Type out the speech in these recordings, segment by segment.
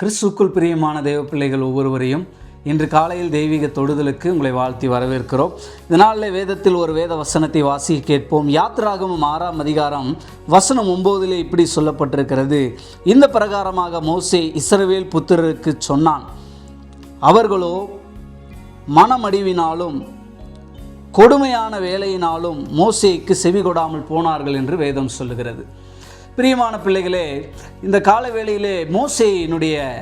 கிறிஸ்துக்குள் பிரியமான தெய்வ பிள்ளைகள் ஒவ்வொருவரையும் இன்று காலையில் தெய்வீக தொடுதலுக்கு உங்களை வாழ்த்தி வரவேற்கிறோம். இதனாலே வேதத்தில் ஒரு வேத வசனத்தை வாசி கேட்போம். யாத்ராகமும் ஆறாம் அதிகாரம் வசனம் ஒம்போதிலே இப்படி சொல்லப்பட்டிருக்கிறது. இந்த பிரகாரமாக மோசே இஸ்ரவேல் புத்திரருக்கு சொன்னான் அவர்களோ மனமடிவினாலும் கொடுமையான வேலையினாலும் மோசேக்கு செவி கொடாமல் போனார்கள் என்று வேதம் சொல்லுகிறது. பிரியமான பிள்ளைகளே இந்த கால வேளையிலே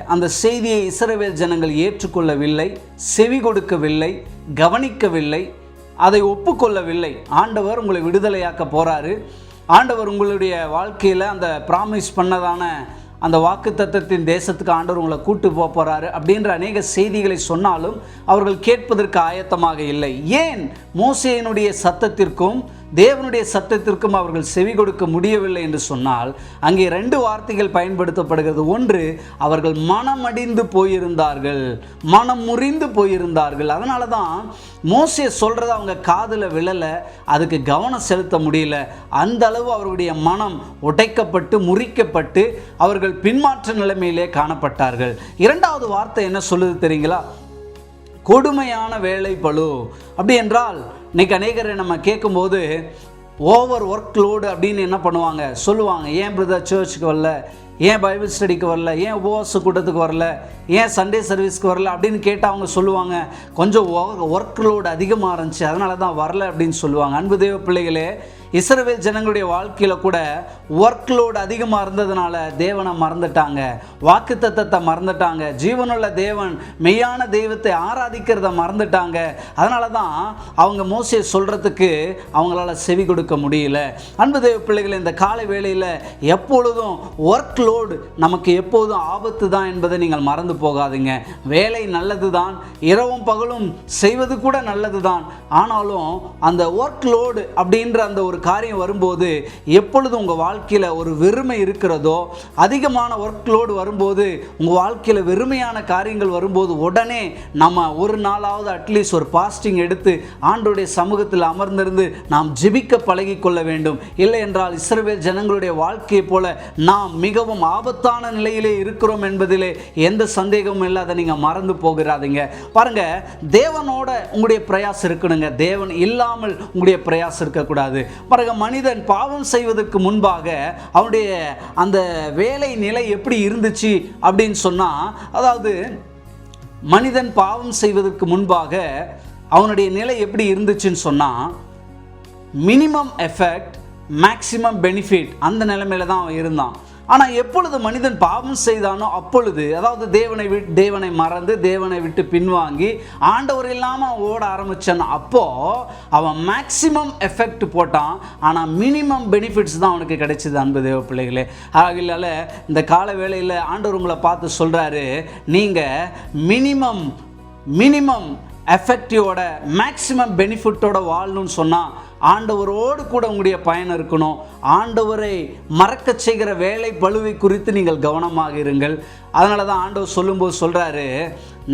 அந்த செய்தியை இஸ்ரவேல் ஜனங்கள் ஏற்றுக்கொள்ளவில்லை செவி கொடுக்கவில்லை கவனிக்கவில்லை அதை ஒப்புக்கொள்ளவில்லை. ஆண்டவர் உங்களை விடுதலையாக்க போகிறாரு ஆண்டவர் உங்களுடைய வாழ்க்கையில் அந்த ப்ராமிஸ் பண்ணதான அந்த வாக்கு தத்தத்தின் தேசத்துக்கு ஆண்டவர் உங்களை கூட்டு போக போகிறாரு அப்படின்ற அநேக செய்திகளை சொன்னாலும் அவர்கள் கேட்பதற்கு ஆயத்தமாக இல்லை. ஏன்? மோசையினுடைய சத்தத்திற்கும் தேவனுடைய சத்தத்திற்கும் அவர்கள் செவி கொடுக்க முடியவில்லை என்று சொன்னால் அங்கே ரெண்டு வார்த்தைகள் பயன்படுத்தப்படுகிறது. ஒன்று அவர்கள் மனமடிந்து போயிருந்தார்கள். மனம் முறிந்து போயிருந்தார்கள். அதனால தான் மோசே சொல்கிறத அவங்க காதில் விழலை. அதுக்கு கவனம் செலுத்த முடியல. அந்த அளவு அவருடைய மனம் உடைக்கப்பட்டு முறிக்கப்பட்டு அவர்கள் பின்மாற்ற நிலைமையிலே காணப்பட்டார்கள். இரண்டாவது வார்த்தை என்ன சொல்லுது தெரியுங்களா? கொடுமையான வேலை பளு அப்படி என்றால் இன்னைக்கு அநேகரை நம்ம கேட்கும்போது ஓவர் ஒர்க் லோடு அப்படின்னு என்ன பண்ணுவாங்க? சொல்லுவாங்க ஏன் பிரதர் சர்ச்சுக்கு வரல? ஏன் பைபிள் ஸ்டடிக்கு வரல? ஏன் உபவாச கூட்டத்துக்கு வரல? ஏன் சண்டே சர்வீஸ்க்கு வரல? அப்படின்னு கேட்டால் அவங்க சொல்லுவாங்க கொஞ்சம் ஒர்க் லோடு அதிகமாக இருந்துச்சு அதனால தான் வரல அப்படின்னு சொல்லுவாங்க. அன்பு தேவ பிள்ளைகளே இஸ்ரவேல் ஜனங்களுடைய வாழ்க்கையில் கூட ஒர்க் லோடு அதிகமாக இருந்ததுனால தேவனை மறந்துட்டாங்க. வாக்கு தத்தத்தை மறந்துட்டாங்க. ஜீவனுள்ள தேவன் மெய்யான தெய்வத்தை ஆராதிக்கிறத மறந்துட்டாங்க. அதனால தான் அவங்க மோசே சொல்கிறதுக்கு அவங்களால செவி கொடுக்க முடியல. அன்பு தேவ பிள்ளைகள் இந்த காலை வேளையில் எப்பொழுதும் ஒர்க் லோடு நமக்கு எப்போதும் ஆபத்து தான் என்பதை நீங்கள் மறந்து போகாதீங்க. வேலை நல்லது தான் இரவும் பகலும் செய்வது கூட நல்லது தான் ஆனாலும் அந்த ஒர்க் லோடு அப்படின்ற அந்த ஒரு காரியம் வரும்போது எப்பொழுது உங்கள் வாழ்க்கையில் ஒரு வெறுமை இருக்கிறதோ அதிகமான ஒர்க் லோடு வரும்போது உங்கள் வாழ்க்கையில் வெறுமையான காரியங்கள் வரும்போது உடனே நம்ம ஒரு நாளாவது அட்லீஸ்ட் ஒரு பாஸ்டிங் எடுத்து ஆண்டோடைய சமூகத்தில் அமர்ந்திருந்து நாம் ஜிபிக்க பழகி கொள்ள வேண்டும். இல்லை என்றால் இஸ்ரவேல் ஜனங்களுடைய வாழ்க்கையை போல நாம் மிகவும் ஆபத்தான நிலையிலே இருக்கிறோம் என்பதிலே எந்த சந்தேகமும் இல்லாத நீங்கள் மறந்து போகிறாதீங்க. பாருங்க தேவனோட உங்களுடைய பிரயாசம் இருக்கணுங்க. தேவன் இல்லாமல் உங்களுடைய பிரயாசம் இருக்கக்கூடாது. பாருங்க மனிதன் பாவம் செய்வதற்கு முன்பாக அவனுடைய அந்த வேலை நிலை எப்படி இருந்துச்சு அப்படின்னு சொன்னால் அதாவது மனிதன் பாவம் செய்வதற்கு முன்பாக அவனுடைய நிலை எப்படி இருந்துச்சுன்னு சொன்னால் மினிமம் எஃபெக்ட் மேக்சிமம் பெனிஃபிட் அந்த நிலைமையில தான் அவன் இருந்தான். ஆனால் எப்பொழுது மனிதன் பாவம் செய்தானோ அப்பொழுது அதாவது தேவனை வி தேவனை மறந்து தேவனை விட்டு பின்வாங்கி ஆண்டவர் இல்லாமல் ஓட ஆரம்பித்தான் அப்போது அவன் மேக்சிமம் எஃபெக்ட் போட்டான். ஆனால் மினிமம் பெனிஃபிட்ஸ் தான் அவனுக்கு கிடைச்சிது அன்பு தேவ பிள்ளைகளே. ஆகலால இந்த கால வேளையில் ஆண்டவர் உங்களை பார்த்து சொல்கிறாரு நீங்கள் மினிமம் மினிமம் எஃபெக்டிவோட மேக்சிமம் பெனிஃபிட்டோட வாழணும்னு சொன்னால் ஆண்டவரோடு கூட உங்களுடைய பயணம் இருக்கணும். ஆண்டவரை மறக்க செய்கிற வேலை பழுவை குறித்து நீங்கள் கவனமாக இருங்கள். அதனால தான் ஆண்டவர் சொல்லும்போது சொல்கிறாரு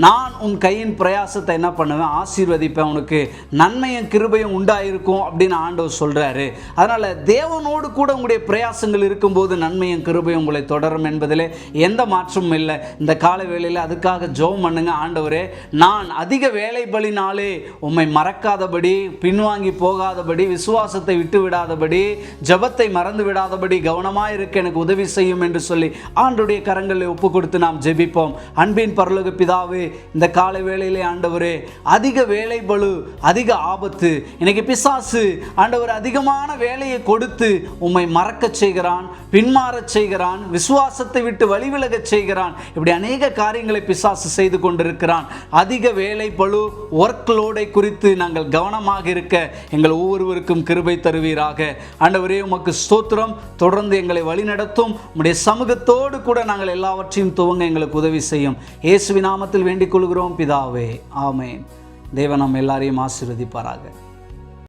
நான் உன் கையின் பிரயாசத்தை என்ன பண்ணுவேன்? ஆசீர்வதிப்பேன். உனக்கு நன்மையும் கிருபையும் உண்டாயிருக்கும் அப்படின்னு ஆண்டவர் சொல்கிறாரு அதனால் தேவனோடு கூட உங்களுடைய பிரயாசங்கள் இருக்கும்போது நன்மையும் கிருபையும் உங்களை தொடரும் என்பதில் எந்த மாற்றமும் இல்லை. இந்த கால வேளையில் அதுக்காக ஜோம் பண்ணுங்க. ஆண்டவரே நான் அதிக வேலை பலினாலே உம்மை மறக்காதபடி பின்வாங்கி போகாதபடி விசுவாசத்தை விட்டு விடாதபடி ஜபத்தை மறந்து விடாதபடி கவனமாக இருக்க எனக்கு உதவி செய்யும் என்று சொல்லி ஆண்டுடைய கரங்களை ஒப்பு கொடுத்து நாம் ஜெபிப்போம். அன்பின் பரலோக பிதாவே இந்த காலை வேளையிலே ஆண்டவரே அதிக வேலை பளு அதிக ஆபத்து இன்னைக்கு பிசாசு ஆண்டவர் அதிகமான வேலையை கொடுத்து உம்மை மறக்கச் செய்கிறான் பின்மாறச் செய்கிறான் விசுவாசத்தை விட்டு வழிவிலகச் செய்கிறான். இப்படி அநேக காரியங்களை பிசாசு செய்து கொண்டிருக்கிறான். அதிக வேலை பளு ஒர்க் லோடை குறித்து நாங்கள் கவனமாக இருக்க எங்கள் ஒவ்வொருவருக்கும் கிருபை தருவீராக. ஆண்டவரே உமக்கு ஸ்தோத்திரம். தொடர்ந்து எங்களை வழிநடத்தும். உம்முடைய சமூகத்தோடு கூட நாங்கள் எல்லாவற்றையும் துவங்க எங்களுக்கு உதவி செய்யும். இயேசுவி நாமத்தில் வேண்டிக் கொள்கிறோம் பிதாவே. ஆமேன். தேவன் நம் எல்லாரையும் ஆசீர்வதிப்பாராக.